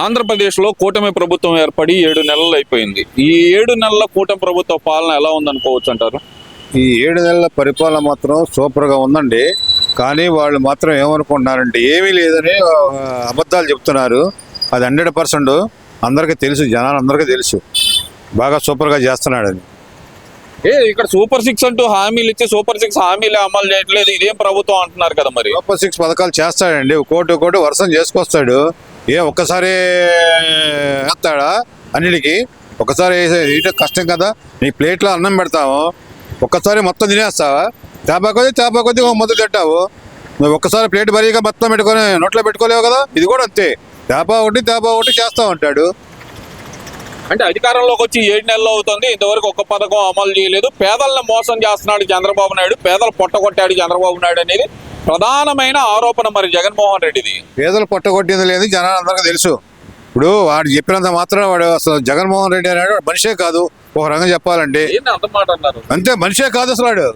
ఆంధ్రప్రదేశ్లో కూటమి ప్రభుత్వం ఏర్పడి ఏడు నెలలు అయిపోయింది. ఈ ఏడు నెలల కూటమి ప్రభుత్వ పాలన ఎలా ఉందనుకోవచ్చు అంటారు? ఈ ఏడు నెలల పరిపాలన మాత్రం సూపర్గా ఉందండి. కానీ వాళ్ళు మాత్రం ఏమనుకుంటున్నారంటే ఏమీ లేదని అబద్ధాలు చెప్తున్నారు. అది హండ్రెడ్ పర్సెంట్ అందరికీ తెలుసు జనాలు అందరికీ తెలుసు. బాగా సూపర్గా చేస్తున్నాడని. ఏ ఇక్కడ సూపర్ సిక్స్ అంటూ హామీలు ఇచ్చి సూపర్ సిక్స్ హామీలు అమలు చేయట్లేదు. ఇదేం ప్రభుత్వం అంటున్నారు కదా మరి? సూపర్ సిక్స్ పథకాలు చేస్తాడండి. కోటి కోటి వర్షం చేసుకొస్తాడు. ఏ ఒక్కసారి వేస్తాడా అన్నిటికీ. ఒకసారి వేయటం కష్టం కదా. నీ ప్లేట్లో అన్నం పెడతాము ఒక్కసారి మొత్తం తినేస్తావా? చేప కొద్ది చేప కొద్ది మొదలు తింటావు. నువ్వు ఒక్కసారి ప్లేట్ బరీగా మొత్తం పెట్టుకొని నోట్లో పెట్టుకోలేవు కదా? ఇది కూడా అంతే. చేప ఒకటి చేప ఒకటి చేస్తా ఉంటాడు. అంటే అధికారంలోకి వచ్చి ఏడు నెలలు అవుతుంది. ఇంతవరకు ఒక్క పథకం అమలు చేయలేదు. పేదలను మోసం చేస్తున్నాడు చంద్రబాబు నాయుడు. పేదలు పొట్టగొట్టాడు చంద్రబాబు నాయుడు అనేది ప్రధానమైన ఆరోపణ మరి జగన్మోహన్ రెడ్డిది. పేదలు పొట్టగొట్టింది లేదు జనాలు అందరికీ తెలుసు. ఇప్పుడు వాడు చెప్పినంత మాత్రం వాడు అసలు జగన్మోహన్ రెడ్డి అనేవాడు మనిషే కాదు. ఒక రంగం చెప్పాలంటే. అంత మనిషే కాదు అసలు వాడు.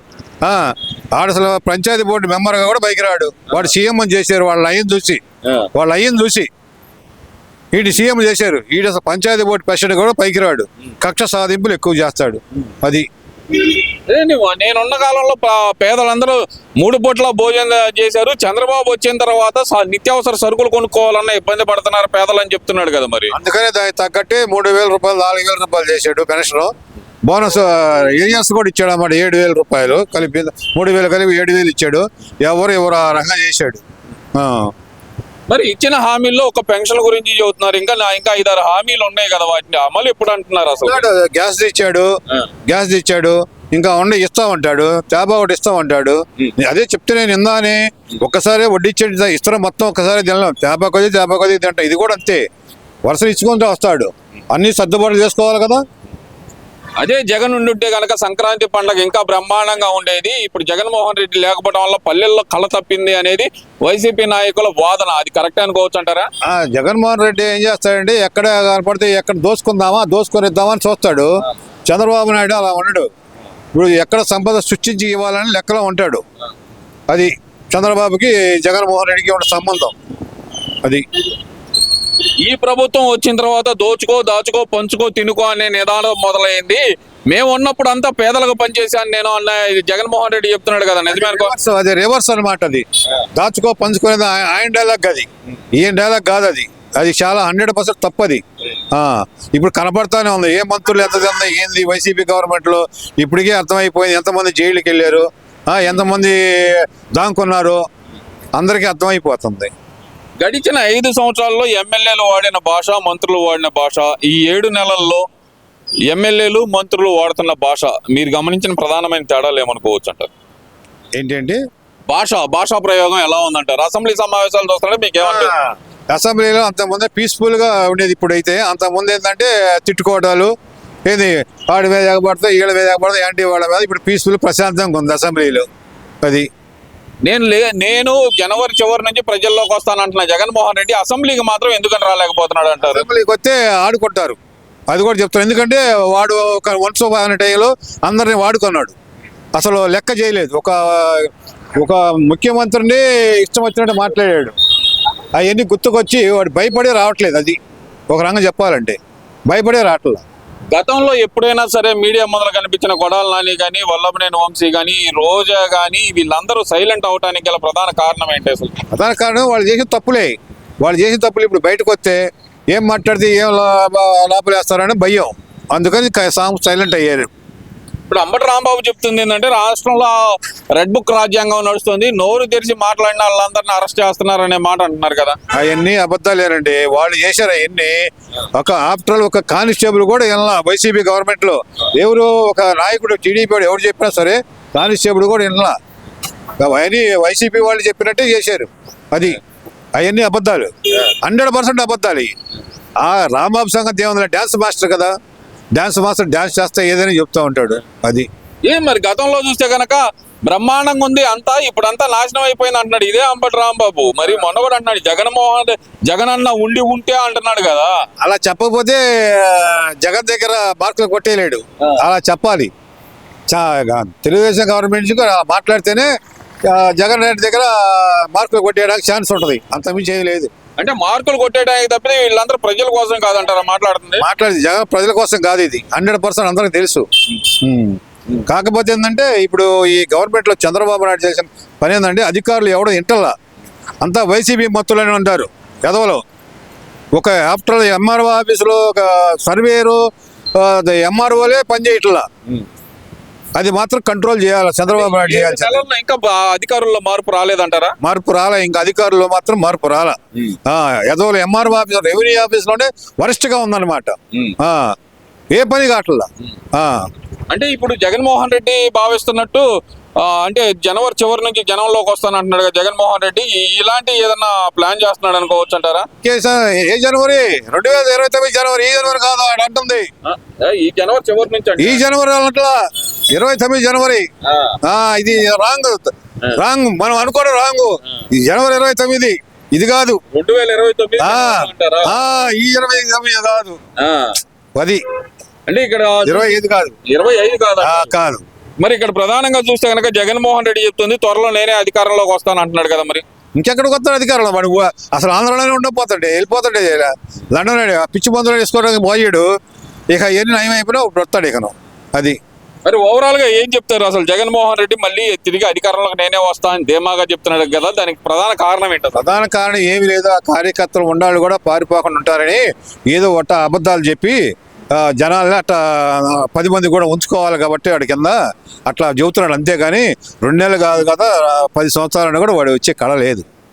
ఆడు అసలు పంచాయతీ బోర్డు మెంబర్గా కూడా పైకి రాడు. వాడు సీఎం అని చేశారు వాళ్ళ అయ్యని చూసి. వాళ్ళ అయ్యని చూసి. వీడి సీఎం చేశారు. అసలు పంచాయతీ బోర్డు ప్రెసిడెంట్ కూడా పైకి రాడు. కక్ష సాధింపులు ఎక్కువ చేస్తాడు. అది. నేనున్న కాలంలో పేదలందరూ మూడు పూట్ల భోజనం చేశారు. చంద్రబాబు వచ్చిన తర్వాత నిత్యావసర సరుకులు కొనుక్కోవాలన్న ఇబ్బంది పడుతున్నారు పేదలు అని చెప్తున్నాడు కదా మరి. అందుకనే దానికి తగ్గట్టే మూడు వేల రూపాయలు నాలుగు వేల రూపాయలు చేశాడు పెన్షన్ బోనస్ ఏరియాస్ కూడా ఇచ్చాడు అన్నమాట ఏడు వేల రూపాయలు కలిపి మూడు వేలు కలిపి ఏడు వేలు ఇచ్చాడు. ఎవరు ఎవరు ఆ రంగా చేశాడు. ఆ. మరి ఇచ్చిన హామీల్లో ఒక పెన్షన్ గురించి చెబుతున్నారు. ఇంకా నా- ఇంకా ఐదారు హామీలు ఉన్నాయి కదా వాటిని అమలు ఎప్పుడు అంటున్నారు అసలు? గ్యాస్ ఇచ్చాడు గ్యాస్ ఇచ్చాడు ఇంకా ఉండి ఇస్తామంటాడు చేప ఒకటి ఇస్తామంటాడు అదే చెప్తే నేను ఇందాని ఒక్కసారి వడ్డీ ఇచ్చేది ఇస్తున్నా మొత్తం ఒక్కసారి తినలేం. చేప కొద్ది చేప కొద్ది తింటా ఇది కూడా అంతే. వరుస ఇచ్చుకుంటూ వస్తాడు. అన్ని సర్దుబాటు చేసుకోవాలి కదా? అదే జగన్ ఉండుంటే కనుక సంక్రాంతి పండుగ ఇంకా బ్రహ్మాండంగా ఉండేది. ఇప్పుడు జగన్మోహన్ రెడ్డి లేకపోవడం వల్ల పల్లెల్లో కళ తప్పింది అనేది వైసీపీ నాయకుల వాదన. అది కరెక్ట్ అనుకోవచ్చు అంటారా? జగన్మోహన్ రెడ్డి ఏం చేస్తాడండి? ఎక్కడ కనపడితే ఎక్కడ దోసుకుందామా? దోసుకొనిద్దామని చూస్తాడు. చంద్రబాబు నాయుడు అలా ఉండడు. ఇప్పుడు ఎక్కడ సంపద సృష్టించి ఇవ్వాలని లెక్కలో ఉంటాడు. అది చంద్రబాబుకి జగన్మోహన్ రెడ్డికి ఉన్న సంబంధం. అది. ఈ ప్రభుత్వం వచ్చిన తర్వాత దోచుకో దాచుకో పంచుకో తినుకో అనే నిదానం మొదలైంది. మేము ఉన్నప్పుడు అంతా పేదలకు పనిచేశాను నేను అన్న జగన్మోహన్ రెడ్డి చెప్తున్నాడు కదా నిజమే అది రివర్స్ అనమాట అది దాచుకో పంచుకునేది ఆయ- ఆయన డైలాగ్ అది. ఈయన డైలాగ్ కాదు అది. అది చాలా హండ్రెడ్ పర్సెంట్ తప్పది. ఆ, ఇప్పుడు కనపడతానే ఉంది. ఏ మంత్రులు ఎంత ఏంది వైసీపీ గవర్నమెంట్లో? ఇప్పటికే అర్థమైపోయింది. ఎంతమంది జైలుకి వెళ్ళారు ఎంతమంది దాంకున్నారు? అందరికీ అర్థమైపోతుంది. గడిచిన ఐదు సంవత్సరాల్లో ఎమ్మెల్యేలు వాడిన భాష మంత్రులు వాడిన భాష ఈ ఏడు నెలల్లో ఎమ్మెల్యేలు మంత్రులు వాడుతున్న భాష మీరు గమనించిన ప్రధానమైన తేడాలు ఏమనుకోవచ్చు అంటారు ఏంటంటే భాష భాషా ప్రయోగం ఎలా ఉందంటారు? అసెంబ్లీ సమావేశాలు చూస్తుంటే మీకు ఏమంటారు అసెంబ్లీలో అంతకుముందే పీస్ఫుల్గా ఉండేది ఇప్పుడైతే. అంతకుముందు ఏంటంటే తిట్టుకోవడాలు ఏంది వాడి మీద ఎగబడితే ఈళ్ళ మీద ఎగబడితే యాంటీ వాళ్ళ మీద ఇప్పుడు పీస్ఫుల్ ప్రశాంతంగా ఉంది అసెంబ్లీలో. అది నేను లే నేను జనవరి చివరి నుంచి ప్రజల్లోకి వస్తానంటున్న. జగన్మోహన్ రెడ్డి అసెంబ్లీకి మాత్రం ఎందుకని రాలేకపోతున్నాడు అంటారు? అసెంబ్లీకి వస్తే ఆడుకుంటారు. అది కూడా చెప్తారు ఎందుకంటే వాడు ఒక వన్స్ అనే టైంలో అందరిని వాడుకున్నాడు. అసలు లెక్క చేయలేదు. ఒక ఒక ముఖ్యమంత్రిని ఇష్టం వచ్చినట్టు మాట్లాడాడు. అవన్నీ గుర్తుకొచ్చి వాడు భయపడే రావట్లేదు. అది ఒక రంగం చెప్పాలంటే. భయపడే రావట్లేదు గతంలో ఎప్పుడైనా సరే మీడియా మొదలు కనిపించిన కొడాల నాని కానీ వల్లభనేని వంశీ కానీ రోజా కానీ వీళ్ళందరూ సైలెంట్ అవడానికి గల ప్రధాన కారణం ఏంటి అసలు? ప్రధాన కారణం వాళ్ళు చేసిన తప్పులే. వాళ్ళు చేసిన తప్పులు ఇప్పుడు బయటకు వస్తే ఏం మాట్లాడితే ఏం లోపలేస్తారని భయం. అందుకని సాంగ్ సైలెంట్ అయ్యారు. ఇప్పుడు అంబటి రాంబాబు చెప్తుంది ఏంటంటే రాష్ట్రంలో రెడ్ బుక్ రాజ్యాంగం నడుస్తుంది నోరు తెరిచి మాట్లాడిన వాళ్ళందరినీ అరెస్ట్ చేస్తున్నారనే మాట అంటున్నారు కదా. అవన్నీ అబద్ధాలేనండి వాళ్ళు చేశారు అవన్నీ. ఒక ఆఫ్టర్ ఒక కానిస్టేబుల్ కూడా వెళ్ళా వైసీపీ గవర్నమెంట్లో ఎవరు ఒక నాయకుడు టీడీపీ ఎవరు చెప్పినా సరే కానిస్టేబుల్ కూడా వెళ్ళా అవన్నీ వైసీపీ వాళ్ళు చెప్పినట్టే చేశారు. అది అవన్నీ అబద్ధాలు. హండ్రెడ్ పర్సెంట్ అబద్ధాలు. ఆ రాంబాబు సంగతి ఏముంది? డ్యాన్స్ మాస్టర్ కదా. డ్యాన్స్ మాస్టర్ డ్యాన్స్ చేస్తే ఏదైనా చెప్తా ఉంటాడు. అది. ఏం మరి గతంలో చూస్తే గనక బ్రహ్మాండంగా ఉంది అంతా ఇప్పుడంతా నాశనం అయిపోయింది అంటున్నాడు. ఇదే అంబటి రాంబాబు. మరి మొన్న కూడా అంటున్నాడు జగన్మోహన్ జగన్ అన్న ఉండి ఉంటే అంటున్నాడు కదా. అలా చెప్పకపోతే జగన్ దగ్గర మార్కులు కొట్టేయలేడు. అలా చెప్పాలి. తెలుగుదేశం గవర్నమెంట్ నుంచి మాట్లాడితేనే జగన్ రెడ్డి దగ్గర మార్కులు కొట్టేయడానికి ఛాన్స్ ఉంటుంది. అంతమించి ఏమీ లేదు. అంటే మార్కులు కొట్టేయడానికి తప్పితే వీళ్ళందరూ ప్రజల కోసం కాదంటారా? మాట్లాడుతుంది. మాట్లాడేది జగన్ ప్రజల కోసం కాదు ఇది. హండ్రెడ్ పర్సెంట్ అందరికి తెలుసు. కాకపోతే ఏంటంటే ఇప్పుడు ఈ గవర్నమెంట్లో చంద్రబాబు నాయుడు చేసిన పని ఏంటంటే అధికారులు ఎవడో ఇంటల్లా. అంతా వైసీపీ మత్తులని ఉంటారు. ఎదవలో. ఒక ఆఫ్టర్ ఎంఆర్ఓ ఆఫీసులో ఒక సర్వేరు ఎంఆర్ఓలే పనిచేయట్లా. అది మాత్రం కంట్రోల్ చేయాలి. చంద్రబాబు నాయుడు నెలల్లో ఇంకా బా- అధికారుల్లో మార్పు రాలేదంటారా? మార్పు రాలే ఇంకా అధికారులు మాత్రం మార్పు రాలా. ఏదో ఎంఆర్ఓ ఆఫీస్ రెవెన్యూ ఆఫీస్లోనే వరస్ట్గా ఉందన్నమాట ఆ, ఏ పని కావట్లా ఆ, అంటే ఇప్పుడు జగన్మోహన్ రెడ్డి భావిస్తున్నట్టు ఆ, అంటే జనవరి చివరి నుంచి జనంలోకి వస్తానంటున్నాడు కదా జగన్మోహన్ రెడ్డి. ఈ- ఇలాంటి ఏదన్నా ప్లాన్ చేస్తున్నాడు అనుకోవచ్చు అంటారా కేసా ఏ జనవరి? రెండు వేల ఇరవై తొమ్మిది జనవరి ఈ జనవరి కాదు ఆడ అంటుంది. ఈ జనవరి చివరి నుంచి ఈ జనవరి అన్నట్లా. ఇరవై తొమ్మిది జనవరి. ఇది రాంగ్. రాంగ్. మనం అనుకోవడం రాంగ్. ఈ జనవరి ఇరవై తొమ్మిది. ఇది కాదు. రెండు వేల ఇరవై తొమ్మిది ఈ ఇరవై తొమ్మిది కాదు. పది. అంటే ఇక్కడ ఇరవై ఐదు కాదు. ఇరవై ఐదు కాదా కాదు. మరి ఇక్కడ ప్రధానంగా చూస్తే కనుక జగన్మోహన్ రెడ్డి చెప్తుంది త్వరలో నేనే అధికారంలోకి వస్తాను అంటున్నాడు కదా మరి. ఇంకెక్కడికి వస్తాడు అధికారంలో? వాడు అసలు ఆంధ్రలోనే ఉండకపోతాడు వెళ్ళిపోతాడు లండన్ పిచ్చి మందులు వేసుకోవడానికి పోయాడు. ఇక ఎన్ని నయం అయిపోయినా ఇప్పుడు వస్తాడు ఇకను అది. మరి ఓవరాల్గా ఏం చెప్తారు? అసలు జగన్మోహన్ రెడ్డి మళ్ళీ తిరిగి అధికారంలోకి నేనే వస్తా అని ధీమాగా చెప్తున్నాడు కదా దానికి ప్రధాన కారణం ఏంటో ప్రధాన కారణం ఏమి లేదు. ఆ కార్యకర్తలు ఉండాలి కూడా పారిపోకుండా ఉంటారని ఏదో ఒట్ట అబద్ధాలు చెప్పి జనాలని జనాల్ని అట్లా పది మంది కూడా ఉంచుకోవాలి కాబట్టి వాడి కింద అట్లా చెబుతున్నాడు. అంతేగాని రెండు నెలలు కాదు కదా పది సంవత్సరాలను కూడా వాడు వచ్చే కళ లేదు.